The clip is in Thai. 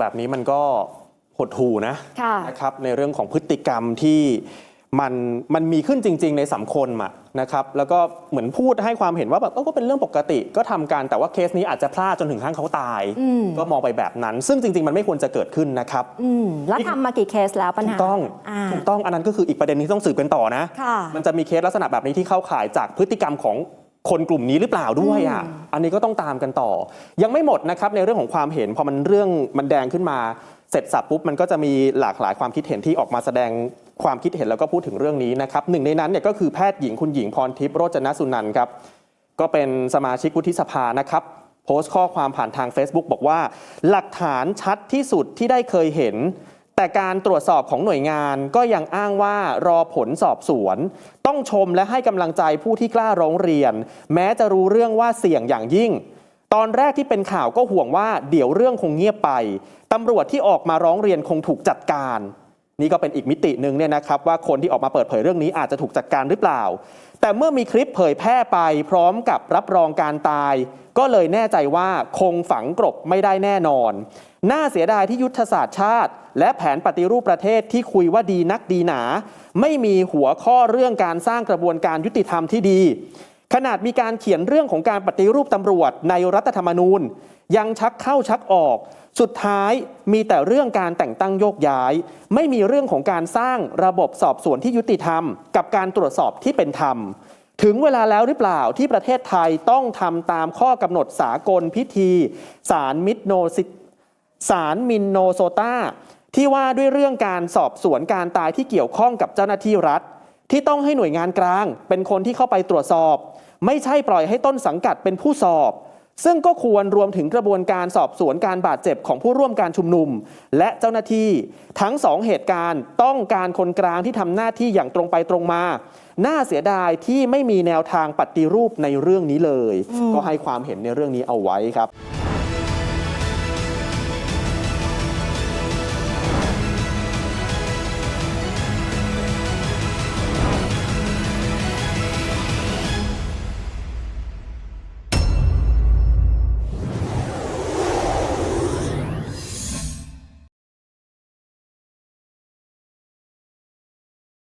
แบบนี้มันก็หดหูนะค่ะนะครับในเรื่องของพฤติกรรมที่มันมันมีขึ้นจริง ๆ ในสังคมอะนะครับแล้วก็เหมือนพูดให้ความเห็นว่าแบบเออก็เป็นเรื่องปกติก็ทำกันแต่ว่าเคสนี้อาจจะพลาดจนถึงขั้นเขาตายอืมก็มองไปแบบนั้น ซึ่งจริง ๆ มันไม่ควรจะเกิดขึ้นนะครับอืมแล้วทำมากี่เคสแล้วปัญถูหากต้องาถูกต้องอันนั้นก็คืออีกประเด็นที่ต้องสืบกันต่อนะค่ะมันจะมีเคสลักษณะแบบนี้ที่เข้าข่ายจากพฤติกรรมของ คนกลุ่มนี้หรือเปล่าด้วยอะอืมอันนี้ก็ต้องตามกันต่อ ยังไม่หมดนะครับในเรื่องของความเห็นพอมันเรื่องมันแดงขึ้นมาเสร็จสับปุ๊บมันก็จะมีหลากหลายความคิดเห็นที่ออกมาแสดงความคิดเห็นแล้วก็พูดถึงเรื่องนี้นะครับหนึ่งในนั้นเนี่ยก็คือแพทย์หญิงคุณหญิงพรทิพย์โรจนสุนันท์ครับก็เป็นสมาชิกวุฒิสภานะครับโพสต์ข้อความผ่านทาง Facebook บอกว่า หลักฐานชัดที่สุดที่ได้เคยเห็น แต่การตรวจสอบของหน่วยงานก็ยังอ้างว่ารอผลสอบสวน ต้องชมและให้กำลังใจผู้ที่กล้าร้องเรียน แม้จะรู้เรื่องว่าเสี่ยงอย่างยิ่ง ตอนแรกที่เป็นข่าวก็ห่วงว่าเดี๋ยวเรื่องคงเงียบไปตำรวจที่ออกมาร้องเรียนคงถูกจัดการ นี่ก็เป็นอีกมิติหนึ่งเนี่ยนะครับว่าคนที่ออกมาเปิดเผยเรื่องนี้อาจจะถูกจัดการหรือเปล่า แต่เมื่อมีคลิปเผยแพร่ไปพร้อมกับรับรองการตาย ก็เลยแน่ใจว่าคงฝังกลบไม่ได้แน่นอน น่าเสียดายที่ยุทธศาสตร์ชาติ และแผนปฏิรูปประเทศที่คุยว่าดีนักดีหนา ไม่มีหัวข้อเรื่องการสร้างกระบวนการยุติธรรมที่ดี ขนาดมีการเขียนเรื่องของการปฏิรูปตำรวจในรัฐธรรมนูญ ยังชักเข้าชักออก สุดท้ายมีแต่เรื่องการแต่งตั้งโยกย้าย ไม่มีเรื่องของการสร้างระบบสอบสวนที่ยุติธรรม กับการตรวจสอบที่เป็นธรรม ถึงเวลาแล้วหรือเปล่าที่ประเทศไทยต้องทำตามข้อกำหนดสากลพิธี สารมิโนซิสารมินโนโซตาที่ว่าด้วยเรื่องการสอบสวนการตายที่เกี่ยวข้องกับเจ้าหน้าที่รัฐ ที่ต้องให้หน่วยงานกลาง เป็นคนที่เข้าไปตรวจสอบ ไม่ใช่ปล่อยให้ต้นสังกัดเป็นผู้สอบ ซึ่งก็ควรรวมถึงกระบวนการสอบสวนการบาดเจ็บของผู้ร่วมการชุมนุม และเจ้าหน้าที่ทั้งสองเหตุการณ์ต้องการคนกลางที่ทำหน้าที่อย่างตรงไปตรงมา น่าเสียดายที่ไม่มีแนวทางปฏิรูปในเรื่องนี้เลย ก็ให้ความเห็นในเรื่องนี้เอาไว้ครับ